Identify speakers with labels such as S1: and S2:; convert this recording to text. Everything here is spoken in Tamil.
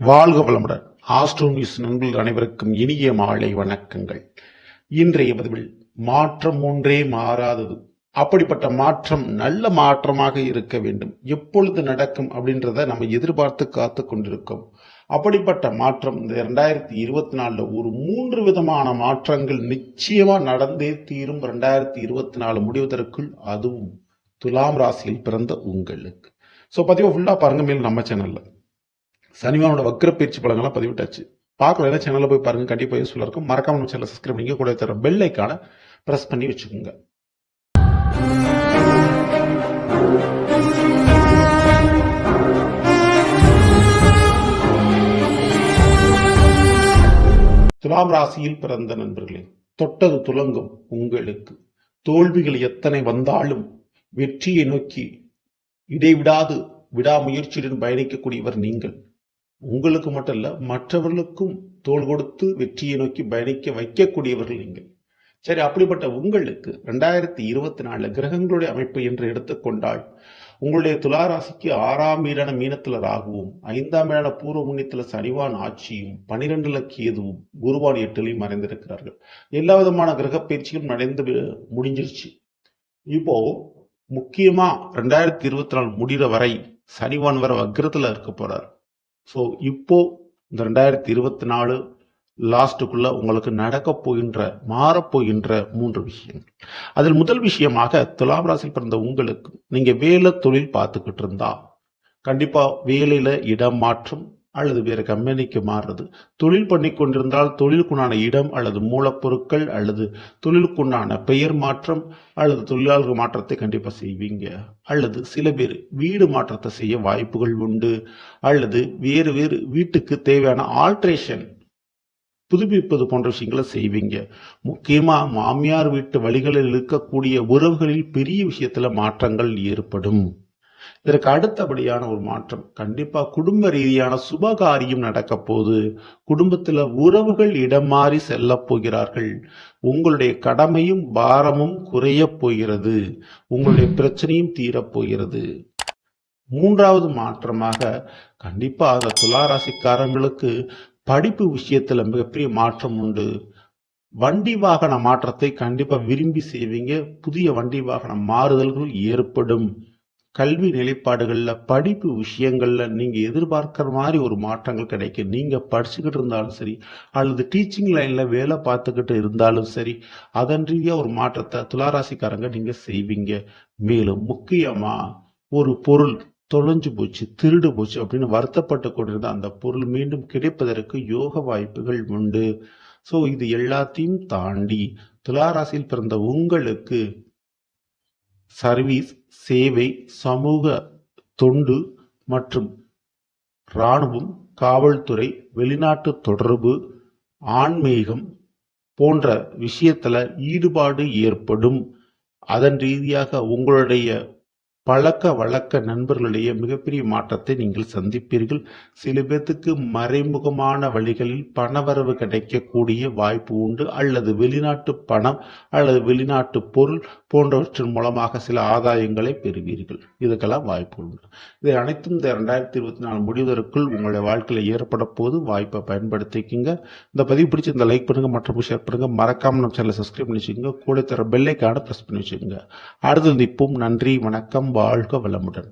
S1: வாழ்க வளமுடன். ஆஸ்ட்ரோனிஸ் நண்பர்கள் அனைவருக்கும் இனிய மாலை வணக்கங்கள். இன்றைய பதிவில் மாற்றம் ஒன்றே மாறாதது. அப்படிப்பட்ட மாற்றம் நல்ல மாற்றமாக இருக்க வேண்டும். எப்பொழுது நடக்கும் அப்படின்றத நம்ம எதிர்பார்த்து காத்து கொண்டிருக்கோம். அப்படிப்பட்ட மாற்றம் இந்த ரெண்டாயிரத்தி இருபத்தி நாலுல ஒரு மூன்று விதமான மாற்றங்கள் நிச்சயமா நடந்தே தீரும் ரெண்டாயிரத்தி இருபத்தி நாலு முடிவதற்குள். அதுவும் துலாம் ராசியில் பிறந்த உங்களுக்கு. ஸோ பதிவை ஃபுல்லாக பாருங்க மேல் நம்ம சேனலில் சனிவானோட வக்ர பயிற்சி பலங்கள்லாம் பதிவிட்டாச்சு. பார்க்கல சேனலில் போய் பாருங்க கண்டிப்பாக யூஸ்ஃபுல்லாக இருக்கும். மறக்காம நம்ம சேனல் சப்ஸ்கிரைப் பண்ணிங்க கூட தர பெல் ஐக்கான ப்ரெஸ் பண்ணி வச்சுக்கோங்க. துலாம் ராசியில் பிறந்த நண்பர்களே தொட்டது துலங்கும் உங்களுக்கு. தோல்விகள் எத்தனை வந்தாலும் வெற்றியை நோக்கி இடைவிடாது விடாமுயற்சியுடன் பயணிக்கக்கூடியவர் நீங்கள். உங்களுக்கு மட்டும் இல்ல மற்றவர்களுக்கும் தோள் கொடுத்து வெற்றியை நோக்கி பயணிக்க வைக்கக்கூடியவர்கள் நீங்கள். சரி அப்படிப்பட்ட உங்களுக்கு ரெண்டாயிரத்தி இருபத்தி நாலுல கிரகங்களுடைய அமைப்பு என்று எடுத்துக்கொண்டால் உங்களுடைய துளாராசிக்கு ஆறாம் வீடான மீனத்துல ராகுவும் ஐந்தாம் வீடான பூர்வ முன்னியத்துல சனிவான் ஆட்சியும் பனிரெண்டுல கேதுவும் குருவான் எட்டுலையும் மறைந்திருக்கிறார்கள். எல்லா விதமான கிரக பயிற்சியும் நடந்து முடிஞ்சிருச்சு. இப்போ முக்கியமா ரெண்டாயிரத்தி இருபத்தி நாலு முடிகிற வரை சனிவான் வர வக்கிரத்துல இருக்க போறார். ஸோ இப்போ இந்த ரெண்டாயிரத்தி இருபத்தி நாலு லாஸ்ட்டுக்குள்ளே உங்களுக்கு நடக்க போகின்ற மாறப்போகின்ற மூன்று விஷயங்கள். அதில் முதல் விஷயமாக துலாம் ராசியில் பிறந்த உங்களுக்கு நீங்க வேலை தொழில் பார்த்துக்கிட்டு இருந்தா கண்டிப்பா வேலையில இடம் மாற்றம் அல்லது வேறு கம்பெனிக்கு மாறுறது. தொழில் பண்ணி கொண்டிருந்தால் தொழிலுக்குண்டான இடம் அல்லது மூலப்பொருட்கள் அல்லது தொழிலுக்குண்டான பெயர் மாற்றம் அல்லது தொழிலாளர்கள் மாற்றத்தை கண்டிப்பாக செய்வீங்க. அல்லது சில பேர் வீடு மாற்றத்தை செய்ய வாய்ப்புகள் உண்டு. அல்லது வேறு வேறு வீட்டுக்கு தேவையான ஆல்ட்ரேஷன் புதுப்பிப்பது போன்ற விஷயங்களை செய்வீங்க. முக்கியமாக மாமியார் வீட்டு வழிகளில் இருக்கக்கூடிய உறவுகளில் பெரிய விஷயத்தில் மாற்றங்கள் ஏற்படும். இதற்கு அடுத்தபடியான ஒரு மாற்றம். கண்டிப்பா குடும்ப ரீதியான சுபகாரியம் நடக்க போது குடும்பத்துல உறவுகள் இடம் மாறி செல்ல போகிறார்கள். உங்களுடைய கடமையும் பாரமும் குறைய போகிறது. உங்களுடைய பிரச்சனையும் தீரப்போகிறது மூன்றாவது மாற்றமாக கண்டிப்பா அந்த துளாராசிக்காரங்களுக்கு படிப்பு விஷயத்துல மிகப்பெரிய மாற்றம் உண்டு. வண்டி வாகன மாற்றத்தை கண்டிப்பா விரும்பி செய்வீங்க. புதிய வண்டி வாகன மாறுதல்கள் ஏற்படும். கல்வி நிலைப்பாடுகளில் படிப்பு விஷயங்களில் நீங்கள் எதிர்பார்க்கிற மாதிரி ஒரு மாற்றங்கள் கிடைக்கும். நீங்கள் படிச்சுக்கிட்டு இருந்தாலும் சரி அல்லது டீச்சிங் லைனில் வேலை பார்த்துக்கிட்டு இருந்தாலும் சரி அதன் ரீதியாக ஒரு மாற்றத்தை துளாராசிக்காரங்க நீங்கள் செய்வீங்க. மேலும் முக்கியமாக ஒரு பொருள் தொலைஞ்சு போச்சு திருடு போச்சு அப்படின்னு வருத்தப்பட்டு கொண்டிருந்த அந்த பொருள் மீண்டும் கிடைப்பதற்கு யோக வாய்ப்புகள் உண்டு. ஸோ இது எல்லாத்தையும் தாண்டி துளாராசியில் பிறந்த உங்களுக்கு சர்வீஸ் சேவை சமூக தொண்டு மற்றும் இராணுவம் காவல்துறை வெளிநாட்டு தொடர்பு ஆன்மீகம் போன்ற விஷயத்துல ஈடுபாடு ஏற்படும். அதன் ரீதியாக உங்களுடைய பழக்க வழக்க நண்பர்களிடையே மிகப்பெரிய மாற்றத்தை நீங்கள் சந்திப்பீர்கள். சில பேர்த்துக்கு மறைமுகமான வழிகளில் பணவரவு கிடைக்கக்கூடிய வாய்ப்பு உண்டு. அல்லது வெளிநாட்டு பணம் அல்லது வெளிநாட்டு பொருள் போன்றவற்றின் மூலமாக சில ஆதாயங்களை பெறுவீர்கள். இதுக்கெல்லாம் வாய்ப்பு உண்டு. இதை அனைத்தும் இந்த ரெண்டாயிரத்தி இருபத்தி நாலு முடிவதற்குள் உங்களுடைய வாழ்க்கையில் ஏற்பட போது வாய்ப்பை பயன்படுத்திக்கிங்க. இந்த பதிவு பிடிச்சி இந்த லைக் பண்ணுங்க மற்றும் ஷேர் பண்ணுங்க. மறக்காம நம்ம சேனலை சப்ஸ்கிரைப் பண்ணி வச்சுக்கோங்க. கூட தர பெல்லைக்கான ப்ரெஸ் பண்ணி வச்சுக்கோங்க. அடுத்து இப்பவும் நன்றி வணக்கம். வாழ்க வளமுடன்.